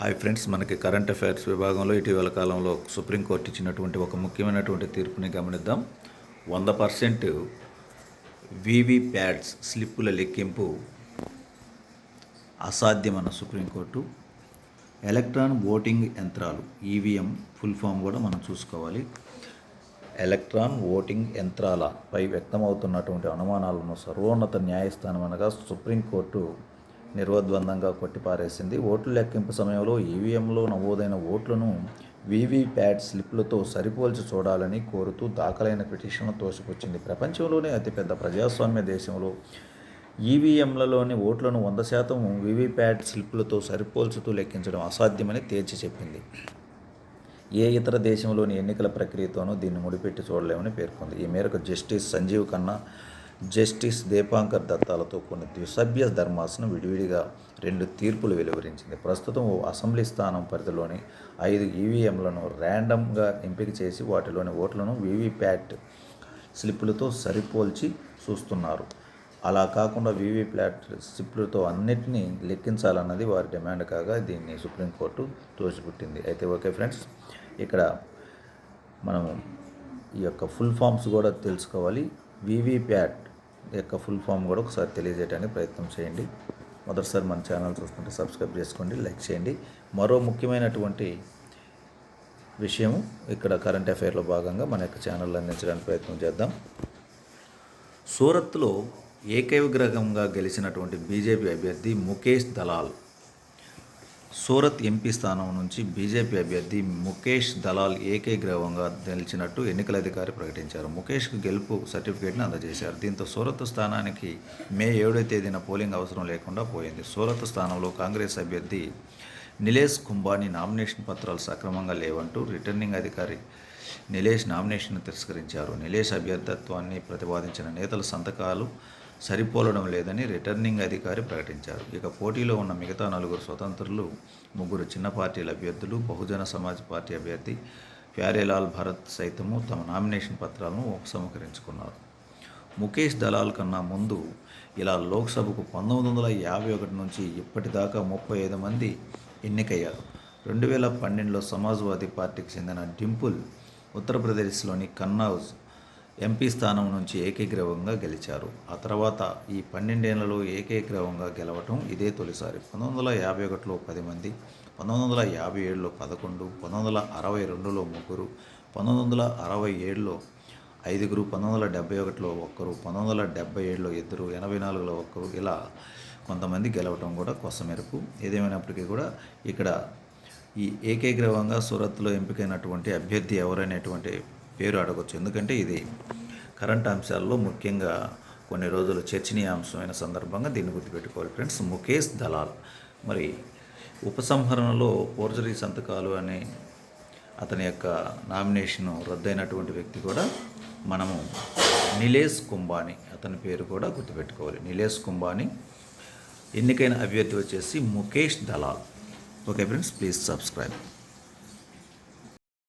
Hi friends మనకి current affairs విభాగంలో ఇటీవల కాలంలో సుప్రీంకోర్టు ఇచ్చినటువంటి ఒక ముఖ్యమైనటువంటి తీర్పుని గమనిద్దాం. వంద పర్సెంట్ వివి ప్యాడ్స్ స్లిప్పుల లెక్కింపు అసాధ్యమన్న సుప్రీంకోర్టు. ఎలక్ట్రాన్ ఓటింగ్ యంత్రాలు ఈవీఎం ఫుల్ ఫామ్ కూడా మనం చూసుకోవాలి. ఎలక్ట్రాన్ ఓటింగ్ యంత్రాలపై వ్యక్తమవుతున్నటువంటి అనుమానాలను సర్వోన్నత న్యాయస్థానం అనగా సుప్రీంకోర్టు నిర్వద్వందంగా కొట్టిపారేసింది. ఓట్ల లెక్కింపు సమయంలో ఈవీఎంలో నమోదైన ఓట్లను వీవీప్యాట్ స్లిప్లతో సరిపోల్చి చూడాలని కోరుతూ దాఖలైన పిటిషన్ను తోసిపుచ్చింది. ప్రపంచంలోనే అతిపెద్ద ప్రజాస్వామ్య దేశంలో ఈవీఎంలలోని ఓట్లను వంద శాతం వీవీప్యాట్ స్లిప్లతో సరిపోల్చుతూ లెక్కించడం అసాధ్యమని తేల్చి చెప్పింది. ఏ ఇతర దేశంలోని ఎన్నికల ప్రక్రియతోనూ దీన్ని ముడిపెట్టి చూడలేమని పేర్కొంది. ఈ మేరకు జస్టిస్ సంజీవ్ ఖన్నా జస్టిస్ దీపాంకర్ దత్తాలతో కొన్ని ద్విసభ్య ధర్మాసనం విడివిడిగా రెండు తీర్పులు వెలువరించింది. ప్రస్తుతం ఓ అసెంబ్లీ స్థానం పరిధిలోని ఐదు ఈవీఎంలను ర్యాండమ్గా ఎంపిక చేసి వాటిలోని ఓట్లను వీవీప్యాట్ స్లిప్పులతో సరిపోల్చి చూస్తున్నారు. అలా కాకుండా వీవీప్యాట్ స్లిప్పులతో అన్నిటినీ లెక్కించాలన్నది వారి డిమాండ్ కాగా దీన్ని సుప్రీంకోర్టు తోసిపుట్టింది. అయితే ఓకే ఫ్రెండ్స్ ఇక్కడ మనం ఈ యొక్క ఫుల్ ఫామ్స్ కూడా తెలుసుకోవాలి. వీవీప్యాట్ యొక్క ఫుల్ ఫామ్ కూడా ఒకసారి తెలియజేయడానికి ప్రయత్నం చేయండి. మొదటిసారి మన ఛానల్ చూస్తుంటే సబ్స్క్రైబ్ చేసుకోండి లైక్ చేయండి. మరో ముఖ్యమైనటువంటి విషయం ఇక్కడ కరెంట్ అఫైర్లో భాగంగా మన యొక్క ఛానల్ అందించడానికి ప్రయత్నం చేద్దాం. సూరత్లో ఏకైవగ్రహంగా గెలిచినటువంటి బీజేపీ అభ్యర్థి ముఖేష్ దలాల్. సూరత్ ఎంపీ స్థానం నుంచి బీజేపీ అభ్యర్థి ముఖేష్ దలాల్ ఏకైగ్రవంగా నిలిచినట్టు ఎన్నికల అధికారి ప్రకటించారు. ముఖేష్కు గెలుపు సర్టిఫికేట్ను అందజేశారు. దీంతో సూరత్ స్థానానికి మే ఏడో తేదీన పోలింగ్ అవసరం లేకుండా పోయింది. సూరత్ స్థానంలో కాంగ్రెస్ అభ్యర్థి నిలేష్ కుంబానీ నామినేషన్ పత్రాలు సక్రమంగా లేవంటూ రిటర్నింగ్ అధికారి నిలేష్ నామినేషన్ తిరస్కరించారు. నిలేష్ అభ్యర్థత్వాన్ని ప్రతిపాదించిన నేతల సంతకాలు సరిపోలడం లేదని రిటర్నింగ్ అధికారి ప్రకటించారు. ఇక పోటీలో ఉన్న మిగతా నలుగురు స్వతంత్రులు ముగ్గురు చిన్న పార్టీల అభ్యర్థులు బహుజన సమాజ్ పార్టీ అభ్యర్థి ప్యారేలాల్ భరత్ సైతము తమ నామినేషన్ పత్రాలను ఉపసంహరించుకున్నారు. ముఖేష్ దలాల్ కన్నా ముందు ఇలా లోక్సభకు పంతొమ్మిది వందల యాభై ఒకటి నుంచి ఇప్పటిదాకా ముప్పై ఐదు మంది ఎన్నికయ్యారు. రెండు వేల పన్నెండులో సమాజ్వాదీ పార్టీకి చెందిన డింపుల్ ఉత్తరప్రదేశ్లోని కన్నౌజ్ ఎంపీ స్థానం నుంచి ఏకీగ్రవంగా గెలిచారు. ఆ తర్వాత ఈ పన్నెండేళ్ళలో ఏకీగ్రవంగా గెలవటం ఇదే తొలిసారి. పంతొమ్మిది వందల యాభై ఒకటిలో పది మంది పంతొమ్మిది వందల యాభై ఏడులో పదకొండు పంతొమ్మిది వందల అరవై రెండులో ముగ్గురు పంతొమ్మిది వందల అరవై ఏడులో ఐదుగురు పంతొమ్మిది వందల డెబ్బై ఒకటిలో ఒక్కరు పంతొమ్మిది వందల డెబ్బై ఏడులో ఇద్దరు ఎనభై నాలుగులో ఒక్కరు ఇలా కొంతమంది గెలవటం కూడా కొసమెరుపు ఏదేమైనప్పటికీ కూడా ఇక్కడ ఈ ఏకైగ్రవంగా సూరత్లో ఎంపికైనటువంటి అభ్యర్థి ఎవరనేటువంటి పేరు అడగచ్చు. ఎందుకంటే ఇది కరెంట్ అంశాల్లో ముఖ్యంగా కొన్ని రోజులు చర్చనీయాంశమైన సందర్భంగా దీన్ని గుర్తుపెట్టుకోవాలి. ఫ్రెండ్స్ ముఖేష్ దలాల్. మరి ఉపసంహరణలో పోర్జరీ సంతకాలు అనే అతని యొక్క నామినేషన్ రద్దయినటువంటి వ్యక్తి కూడా మనము నిలేష్ కుంబాని అతని పేరు కూడా గుర్తుపెట్టుకోవాలి. నిలేష్ కుంబాని ఎన్నికైన అభ్యర్థి వచ్చేసి Mukesh Dalal. Okay friends please subscribe.